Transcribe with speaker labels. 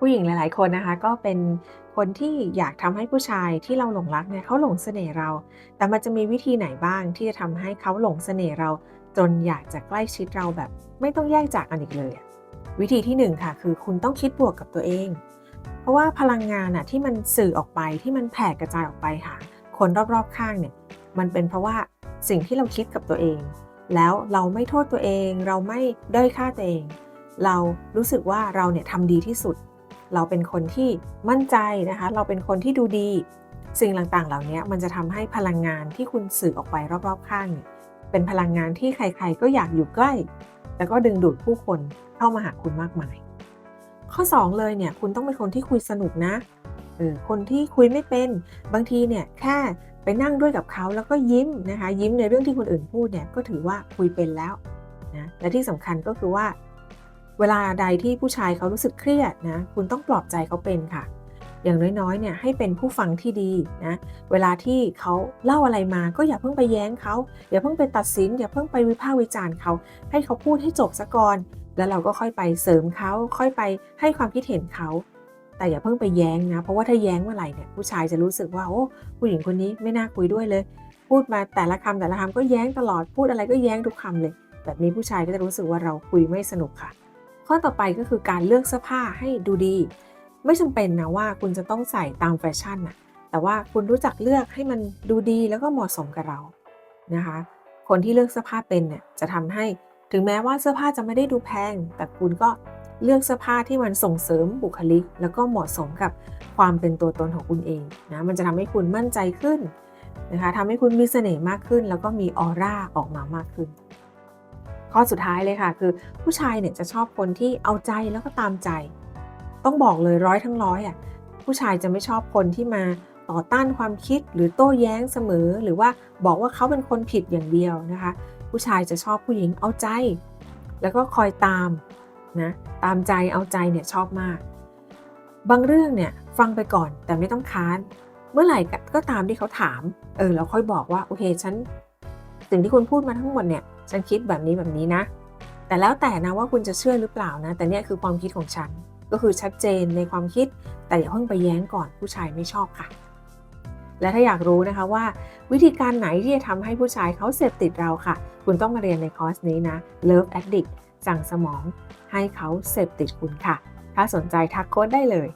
Speaker 1: ผู้หญิงหลาย ๆ คนนะคะก็เป็นคนที่อยากทำให้ผู้ชายที่เราหลงรักเนี่ยเขาหลงเสน่ห์เรา แต่มันจะมีวิธีไหนบ้างที่จะทำให้เขาหลงเสน่ห์เรา จนอยากจะใกล้ชิดเราแบบ ไม่ต้องแยกจากกันอีกเลย วิธีที่หนึ่งค่ะ คือคุณต้องคิดบวกกับตัวเอง เพราะว่าพลังงานอะที่มันสื่อออกไปที่มันแผ่กระจายออกไปหาคนรอบ ๆ ข้างเนี่ยมันเป็นเพราะว่าสิ่งที่เราคิดกับตัวเอง แล้วเราไม่โทษตัวเอง เราไม่ด้อยค่าตัวเอง เรารู้สึกว่าเราเนี่ยทำดีที่สุด เราเป็นคนที่มั่นใจนะคะ เราเป็นคนที่ดูดี สิ่งต่างๆ เหล่านี้มันจะทำให้พลังงานที่คุณสื่อออกไปรอบๆ ข้าง เป็นพลังงานที่ใครๆ ก็อยากอยู่ใกล้ แล้วก็ดึงดูดผู้คนเข้ามาหาคุณมากมาย ข้อ 2 เลยเนี่ยคุณต้องเป็นคนที่คุยสนุกนะเออคนที่คุยไม่เป็นบางทีเนี่ยแค่ไปนั่งด้วยกับเขาแล้วก็ยิ้มนะคะ ยิ้มในเรื่องที่คนอื่นพูดเนี่ยก็ถือว่าคุยเป็นแล้วนะและที่สำคัญก็คือว่า เวลาใดที่ผู้ชายเขารู้สึกเครียดนะคุณต้องปลอบใจเขาเป็นค่ะ อย่างน้อยๆเนี่ยให้เป็นผู้ฟังที่ดีนะเวลาที่เขาเล่าอะไรมาก็อย่าเพิ่งไปแย้งเขาอย่าเพิ่งไปตัดสิน อย่าเพิ่งไปวิพากษ์วิจารณ์เขาให้เขาพูดให้จบซะก่อนแล้วเราก็ค่อยไปเสริมเขาค่อยไปให้ความคิดเห็นเขาแต่อย่าเพิ่งไปแย้งนะ เพราะว่าถ้าแย้งเมื่อไหร่เนี่ยผู้ชายจะรู้สึกว่าโอ้ผู้หญิงคนนี้ไม่น่าคุยด้วยเลย พูดมาแต่ละคำแต่ละคำก็แย้งตลอดพูดอะไรก็แย้งทุกคำเลย แบบนี้ผู้ชายก็จะรู้สึกว่าเราคุยไม่สนุกค่ะ ข้อต่อไปก็คือการเลือกเสื้อผ้าให้ดูดี ไม่จำเป็นนะว่าคุณจะต้องใส่ตามแฟชั่นนะแต่ว่าคุณรู้จักเลือกให้มันดูดีแล้วก็เหมาะสมกับเรานะคะ คนที่เลือกเสื้อผ้าเป็นเนี่ยจะทำให้ถึงแม้ว่าเสื้อผ้าจะไม่ได้ดูแพง แต่คุณก็เลือกเสื้อผ้าที่มันส่งเสริมบุคลิก แล้วก็เหมาะสมกับความเป็นตัวตนของคุณเองนะมันจะทำให้คุณมั่นใจขึ้นนะคะทำให้คุณมีเสน่ห์มากขึ้น แล้วก็มีออร่าออกมามากขึ้น ข้อสุดท้ายเลยค่ะ คือผู้ชายเนี่ยจะชอบคนที่เอาใจแล้วก็ตามใจ ต้องบอกเลยร้อยทั้งร้อยอะผู้ชายจะไม่ชอบคนที่มาต่อต้านความคิดหรือโต้แย้งเสมอ หรือว่าบอกว่าเขาเป็นคนผิดอย่างเดียวนะคะ ผู้ชายจะชอบผู้หญิงเอาใจ แล้วก็คอยตามนะตามใจเอาใจเนี่ยชอบมาก บางเรื่องเนี่ยฟังไปก่อนแต่ไม่ต้องค้านเมื่อไหร่ก็ตามที่เขาถาม เออเราค่อยบอกว่าโอเคฉันสิ่งที่คุณพูดมาทั้งหมดเนี่ย ฉันคิดแบบนี้แบบนี้นะ แต่แล้วแต่นะว่าคุณจะเชื่อหรือเปล่านะ แต่เนี่ยคือความคิดของฉัน ก็คือชัดเจนในความคิด แต่อย่าเพิ่งไปแย้งก่อนผู้ชายไม่ชอบค่ะ และถ้าอยากรู้นะคะว่า วิธีการไหนที่จะทำให้ผู้ชายเขาเสพติดเราค่ะ คุณต้องมาเรียนในคอร์สนี้นะ Love Addict สั่งสมองให้เขาเสพติดคุณค่ะ ถ้าสนใจทักโค้ดได้เลย